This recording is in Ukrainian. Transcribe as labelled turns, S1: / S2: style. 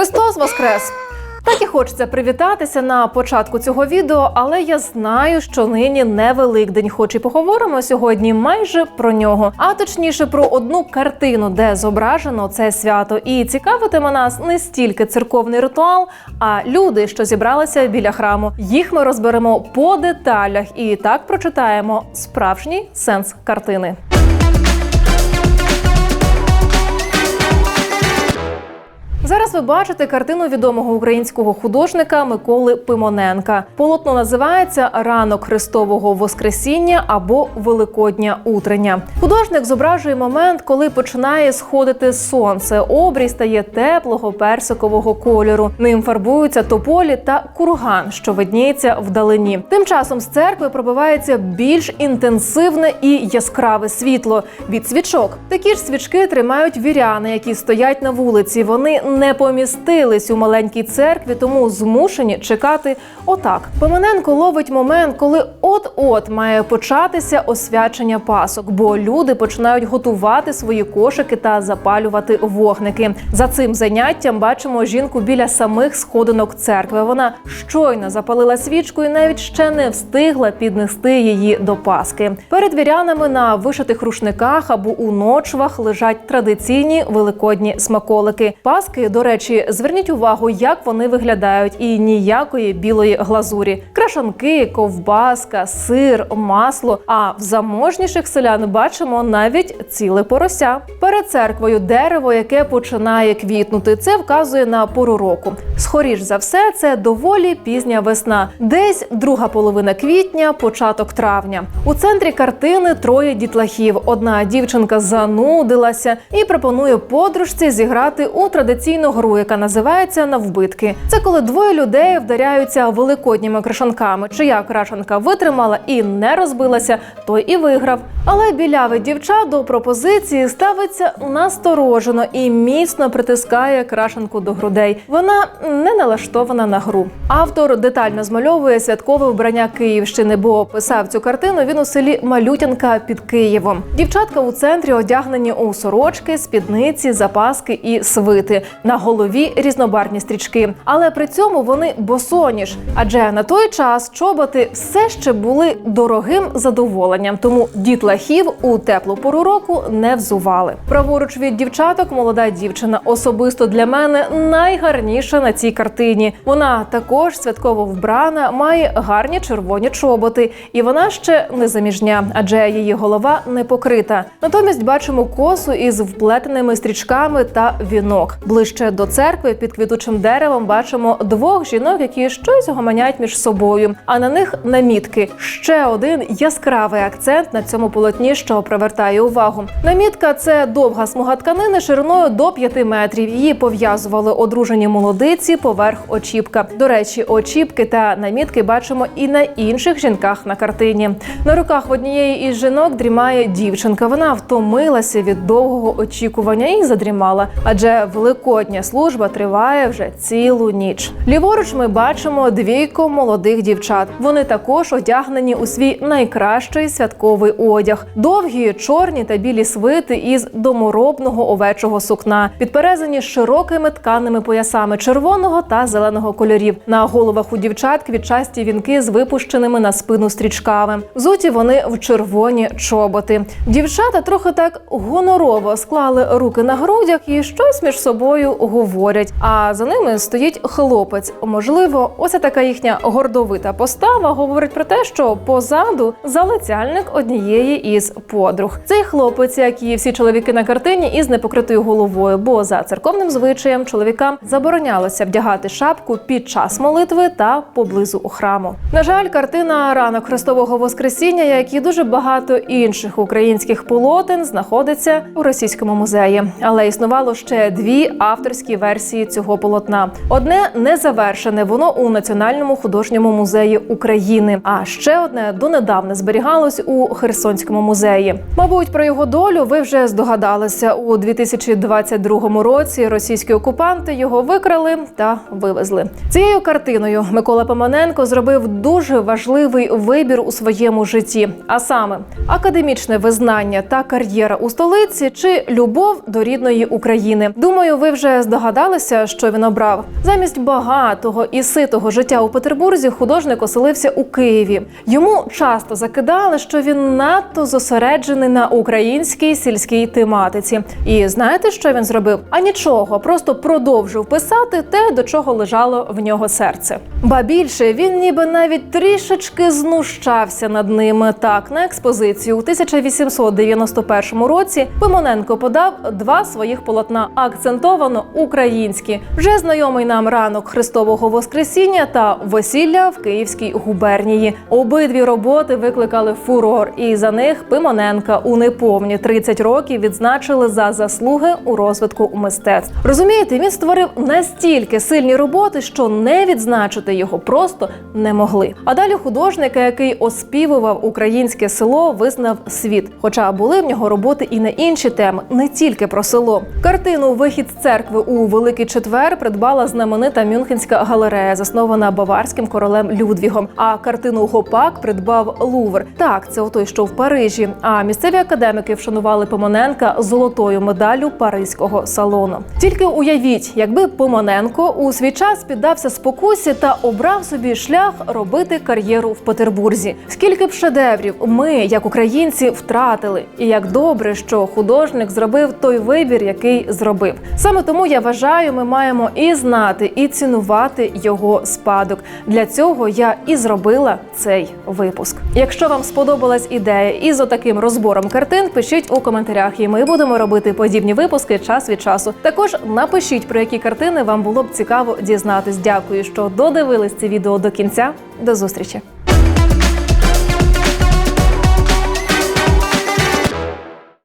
S1: Христос Воскрес! Так і хочеться привітатися на початку цього відео, але я знаю, що нині не Великдень, хоч і поговоримо сьогодні майже про нього, а точніше про одну картину, де зображено це свято. І цікавитиме нас не стільки церковний ритуал, а люди, що зібралися біля храму. Їх ми розберемо по деталях і так прочитаємо справжній сенс картини. Ви бачите картину відомого українського художника Миколи Пимоненка. Полотно називається Ранок Христового Воскресіння або Великодня утрення. Художник зображує момент, коли починає сходити сонце. Обрій стає теплого персикового кольору. Ним фарбуються тополі та курган, що видніється вдалині. Тим часом з церкви пробивається більш інтенсивне і яскраве світло від свічок. Такі ж свічки тримають віряни, які стоять на вулиці. Вони не помістились у маленькій церкві, тому змушені чекати отак. Поминенко ловить момент, коли от-от має початися освячення пасок, бо люди починають готувати свої кошики та запалювати вогники. За цим заняттям бачимо жінку біля самих сходинок церкви. Вона щойно запалила свічку і навіть ще не встигла піднести її до паски. Перед вірянами на вишитих рушниках або у ночвах лежать традиційні великодні смаколики. Паски, до речі, зверніть увагу, як вони виглядають, і ніякої білої глазурі. Крашанки, ковбаска, сир, масло. А в заможніших селян бачимо навіть ціле порося. Перед церквою дерево, яке починає квітнути. Це вказує на пору року. Скоріш за все, це доволі пізня весна, десь друга половина квітня, початок травня. У центрі картини троє дітлахів. Одна дівчинка занудилася і пропонує подружці зіграти у традиційну гру, яка називається навбитки. Це коли двоє людей вдаряються великодніми крашанками. Чия крашанка витримала і не розбилася, той і виграв. Але біляве дівча до пропозиції ставиться насторожено і міцно притискає крашанку до грудей. Вона не налаштована на гру. Автор детально змальовує святкове вбрання Київщини, бо писав цю картину він у селі Малютянка під Києвом. Дівчатка у центрі одягнені у сорочки, спідниці, запаски і свити. На голові різнобарні стрічки. Але при цьому вони босоніж. Адже на той час чоботи все ще були дорогим задоволенням, тому дітлахів у теплу пору року не взували. Праворуч від дівчаток молода дівчина особисто для мене найгарніша на цій картині. Вона також святково вбрана, має гарні червоні чоботи, і вона ще не заміжня, адже її голова не покрита. Натомість бачимо косу із вплетеними стрічками та вінок. Ближче до церкви під квітучим деревом бачимо двох жінок, які щось гомонять між собою. А на них намітки ще один яскравий акцент на цьому полотні, що привертає увагу. Намітка це довга смуга тканини шириною до 5 метрів. Її пов'язували одружені молодиці поверх очіпка. До речі, очіпки та намітки бачимо і на інших жінках на картині. На руках в однієї із жінок дрімає дівчинка. Вона втомилася від довгого очікування і задрімала, адже великодня служба триває вже цілу ніч. Ліворуч ми бачимо двійко молодих дівчат. Вони також одягнені у свій найкращий святковий одяг: довгі, чорні та білі свити із доморобного овечого сукна, підперезані широкими тканими поясами червоного та зеленого кольорів. На головах у дівчат квітчасті вінки з випущеними на спину стрічками. Взуті вони в червоні чоботи. Дівчата трохи так гонорово склали руки на грудях і щось між собою говорять. А за ними стоїть хлопець. Можливо, ось така їхня гордовита постава говорить про те, що позаду залицяльник однієї із подруг. Цей хлопець, як і всі чоловіки на картині, із непокритою головою, бо за церковним звичаєм чоловікам заборонялося вдягати шапку під час молитви та поблизу у храму. На жаль, картина ранок Христового Воскресіння, як і дуже багато інших українських полотен, знаходиться у російському музеї, але існувало ще дві авторські версії цього полотна. Одне не завершене, воно у Національному художньому музеї України. А ще одне донедавна зберігалось у Херсонському музеї. Мабуть, про його долю ви вже здогадалися у 2022 році. Російські окупанти його викрали та вивезли. Цією картиною Микола Поманенко зробив дуже важливий вибір у своєму житті, а саме академічне визнання та кар'єра у столиці чи любов до рідної України. Думаю, ви вже вже здогадалися, що він обрав. Замість багатого і ситого життя у Петербурзі художник оселився у Києві. Йому часто закидали, що він надто зосереджений на українській сільській тематиці. І знаєте, що він зробив? А нічого, просто продовжив писати те, до чого лежало в нього серце. Ба більше він ніби навіть трішечки знущався над ними. Так на експозицію у 1891 році Пимоненко подав два своїх полотна, акцентовано українські. Вже знайомий нам ранок Христового Воскресіння та весілля в Київській губернії. Обидві роботи викликали фурор, і за них Пимоненка у неповні 30 років відзначили за заслуги у розвитку мистецтв. Розумієте, він створив настільки сильні роботи, що не відзначити його просто не могли. А далі художника, який оспівував українське село, визнав світ. Хоча були в нього роботи і на інші теми, не тільки про село. Картину Вихід з церкви у Великий Четвер придбала знаменита Мюнхенська галерея, заснована баварським королем Людвігом. А картину Гопак придбав Лувр. Так, це отой, що в Парижі. А місцеві академики вшанували Пимоненка золотою медаллю Паризького салону. Тільки уявіть, якби Пимоненко у свій час піддався спокусі та обрав собі шлях робити кар'єру в Петербурзі. Скільки б шедеврів ми, як українці, втратили, і як добре, що художник зробив той вибір, який зробив. Саме тому вважаю, ми маємо і знати, і цінувати його спадок. Для цього я і зробила цей випуск. Якщо вам сподобалась ідея із отаким розбором картин, пишіть у коментарях, і ми будемо робити подібні випуски час від часу. Також напишіть про які картини вам було б цікаво дізнатись. Дякую, що додивились це відео до кінця. До зустрічі.